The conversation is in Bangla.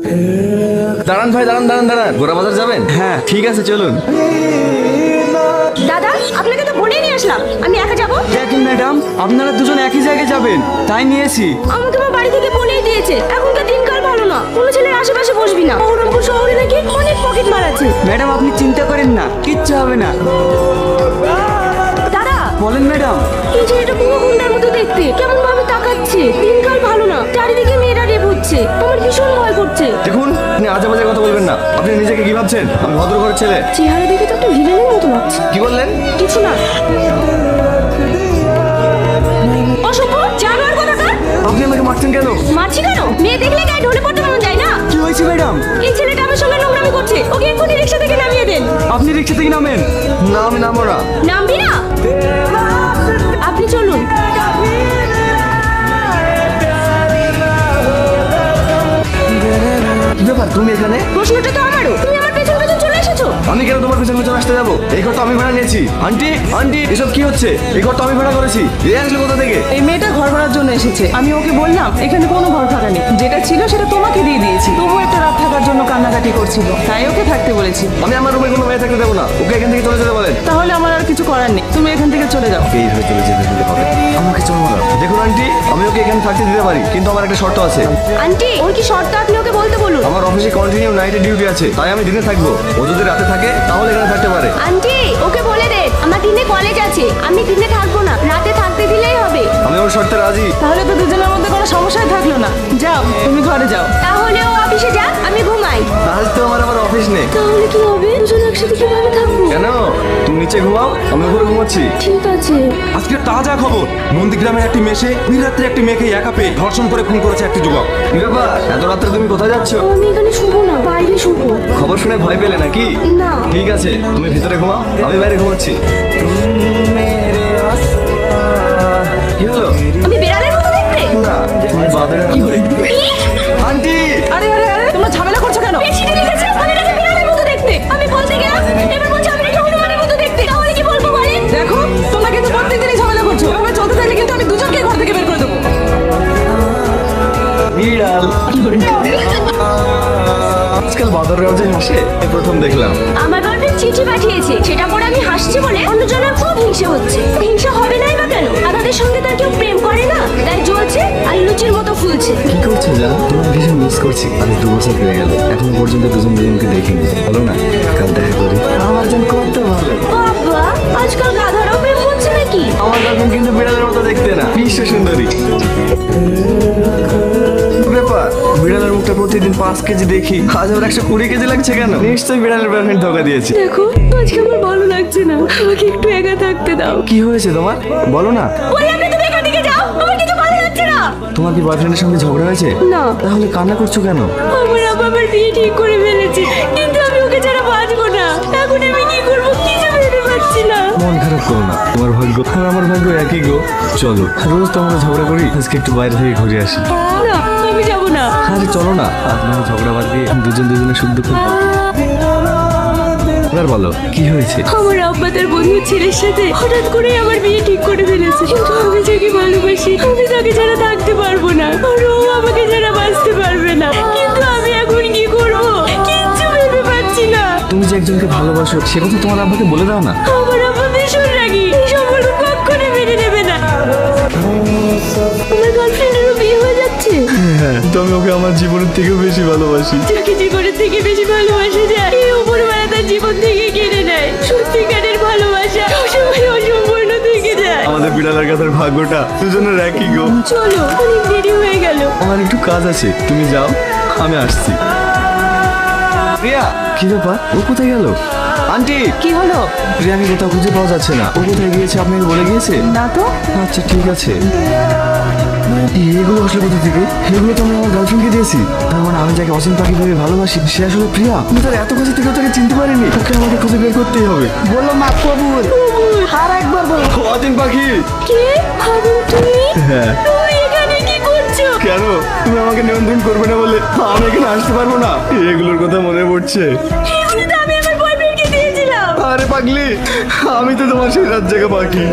দাঁড়ান ভাই দাঁড়ান দাঁড়ান দাঁড়ান। গোড়া বাজার যাবেন? হ্যাঁ। ঠিক আছে চলুন। দাদা আপনাকে তো বলেই নিয়ে আসলাম। আমি একা যাব? দেখেন ম্যাডাম আপনারা দুজন একই জায়গায় যাবেন। তাই নিয়েছি। আমাকে আমার বাড়ি থেকে বলেই দিয়েছে। এখনকার দিনকাল ভালো না। কোনো ছেলের আশেপাশে বসবি না। বহরমপুর শহরে নাকি অনেক পকেট মার আছে। ম্যাডাম আপনি চিন্তা করেন না। কিচ্ছু হবে না। দাদা! বলেন ম্যাডাম। এই ছেলেটা পুরো গুন্ডার মতো দেখতে। কেমন ভাবে তাকাচ্ছে। দিনকাল দেখুন আপনি আজে বাজে কথা বলবেন না। আপনি নিজেকে কি ভাবছেন? আমি ভদ্র ঘরের ছেলে। চেহারা দেখে তো একটা ভিলেনের মতো লাগছে। কি বললেন? কিছু না। অসভ্য জানোয়ার কোথাকার আপনি আমাকে মারছেন কেন? মারছি কেন? মেয়ে দেখলে গায়ে ঢলে পড়তে মন যায় না? কি হয়েছে ম্যাডাম? এই ছেলেটা আমার সঙ্গে নোংরামি করছে। ওকে এক্ষুনি রিক্সা থেকে নামিয়ে দেন। আপনি রিক্সা থেকে নামেন। নামো না নামবি না? তুমি এখানে? প্রশ্নটা তো আমারও। তুমি আমার পেছন পেছন চলে এসেছ। আমি কেন তোমার পিছনে পিছনে আসতে যাব? এই ঘর তো আমি ভাড়া নিয়েছি। আন্টি আন্টি এসব কি হচ্ছে? এই ঘর তো আমি ভাড়া করেছি। এ আসলে কোথা থেকে? এই মেয়েটা ঘর ভাড়ার জন্য এসেছে। আমি ওকে বললাম এখানে কোনো ঘর ভাড়া নেই। যেটা ছিল সেটা তোমাকে দিয়ে দিয়েছি। তবু একটা রাত থাকার জন্য কান্নাকাটি করছিল। তাই ওকে থাকতে বলেছি। আমি আমার রুমে কোনো মেয়ে থাকতে দেবো না। ওকে এখান থেকে চলে যেতে বলেন। তাহলে আমার আর কিছু করার নেই। তুমি এখান থেকে চলে যাও। এই হয়ে চলে যেতে হবে। আমাকে চলো না। দেখুন আন্টি আমি ওকে এখানে থাকতে দিতে পারি কিন্তু আমার একটা শর্ত আছে। আন্টি ওর কি শর্ত? আপনি ওকে বলতে বলুন। আমার অফিসে কন্টিনিউ নাইটে ডিউটি আছে তাই আমি দিনে থাকব। ও যদি রাতে থাকে তাহলে এখানে থাকতে পারে। আন্টি ওকে বলে দে আমার দিনে কলেজ আছে আমি দিনে থাকব না রাতে থাকতে দিলেই হবে। আমি ওর শর্তে রাজি। তাহলে তো দুজনের মধ্যে কোনো সমস্যাই থাকল না। যাও তুমি ঘরে যাও। তাহলে ও অফিসে যাক আমি ঘুমাই। আজ তো আমার আবার অফিস নেই। তাহলে কি হবে? দুজন একসাথে কীভাবে থাকব? কেন? তুমি নিচে ঘুমাও আমি ঘরে ঘুমাচ্ছি। ঠিক আছে। আজকে তাজা খবর। নন্দীগ্রামের একটি মেশে রাত্রে একটি মেয়েকে একা পেয়ে ধর্ষণ করে খুন করেছে একটি যুবক। কি ব্যাপার? এত রাত্রে তুমি কোথায় যাচ্ছ? আমি এখানে শুভ না বাইরে শুভ খবর শুনে ভয় পেলে নাকি? না। ঠিক আছে তুমি ভিতরে ঘুমাও আমি বাইরে ঘুমাচ্ছি। কি বিড়াল আজকাল বাদর রাজে হাসে প্রথম দেখলাম। আমার গার্লফ্রেন্ড চিঠি পাঠিয়েছে সেটা পরে আমি হাসছি বলে অন্যজনের খুব হিংসে হচ্ছে। হিংসা হবে নাই বা কেন? আর তাদের সঙ্গে তার কেউ প্রেম করে না? তাই জ্বলছে আর লুচির মতো ফুলছে। কি করছ জান? তোমার ভীষণ মিস করছি। আজ দু বছর হয়ে গেল এখন পর্যন্ত দুজন দুজনকে দেখিনি। বলো না কাল দেখা করি। আমার জন কত ভালো। বাবা আজকাল গাধারাও প্রেম হচ্ছে নাকি? আমার গার্লফ্রেন্ড কিন্তু বিড়ালের মতো দেখতে না। বিশ্ব সুন্দরী। মুখটা প্রতিদিন পাঁচ কেজি দেখি। আজ আবার একশো কুড়ি কেজি লাগছে কেন? নিশ্চয়ই বিড়ালের গার্লফ্রেন্ড ধোকা দিয়েছে। দেখো আজকে আমার ভালো লাগছে না। আমাকে একটু একা থাকতে দাও। কি হয়েছে তোমার? বলো না। আমার তোমার কি বয়ফ্রেন্ডের সঙ্গে ঝগড়া হয়েছে? না। তাহলে কান্না করছ কেন? আমার আব্বা আমার বিয়ে ঠিক করে ফেলেছে। কিন্তু আমি ওকে ছাড়া বাঁচবো না। এখন আমি কি করব? কিছু ভেবে পাচ্ছি না। মন খারাপ করো না। তোমার ভাগ্য আর আমার ভাগ্য একই গো। চলো রোজ তো আমরা ঝগড়া করি আজকে একটু বাইরে থেকে ঘুরে আসি। না। না আরে চলো না। আপনার ঝগড়া বাদ দিয়ে দুজন দুজনের সুখ দুঃখ এবার বলো কি হয়েছে? আমার আব্বা তার বন্ধুর ছেলের সাথে হঠাৎ করে আমার বিয়ে ঠিক করে ফেলেছে। কিন্তু আমি যাকে ভালোবাসি আমি তাকে ছাড়া থাকতে পারব না। আর ও আমাকে ছাড়া বাঁচতে পারবে না। কিন্তু আমি এখন কি করব? কিচ্ছু ভেবে পাচ্ছি না। তুমি যে একজনকে ভালোবাসো সে কথা তোমার আব্বাকে বলে দাও না। আমার আব্বা ভীষণ রাগি। এই সম্পর্ক কখনো মেনে নেবে না। আমার হয়ে হ্যাঁ আমি ওকে আমার জীবনের থেকেও বেশি ভালোবাসি। যাকে জীবনের থেকে বেশি ভালোবাসা যায় এই উপরবেলা তার জীবন থেকে কেড়ে নেয়। সত্যিকারের ভালোবাসা সবসময় অসম্পূর্ণ থেকে যায়। আমাদের বিড়ালের কাছের ভাগ্যটা দুজনের একই গো। চলো অনেক দেরি হয়ে গেল। আমার একটু কাজ আছে তুমি যাও আমি আসছি। প্রিয়া কি ব্যাপার? ও কোথায় গেল? আন্টি! কি হলো? প্রিয়াকে কোথাও খুঁজে পাওয়া যাচ্ছে না। ও কোথায় গিয়েছে আপনাকে বলে গিয়েছে? না তো। আচ্ছা ঠিক আছে। এগুলো আসলে কোথা থেকে? এগুলো তো আমি আমার গার্লফ্রেন্ডকে দিয়েছি। তার মানে আমি যাকে অসীম পাখি ভেবে ভালোবাসি সে আসলে প্রিয়া। আমি তার এত কাছে থেকেও তাকে চিনতে পারিনি। ওকে আমাকে খুঁজে বের করতেই হবে। বলো মা কবুল। আর একবার বলো। অসীম পাখি? কে? তুমি? হ্যাঁ। কেন? তুমি আমাকে নিয়ন্ত্রণ করবে না বলে আমি এখানে আসতে পারব না? এগুলোর কথা মনে পড়ছে। আরে পাগলি আমি তো তোমার সেই রাত জায়গা পাখি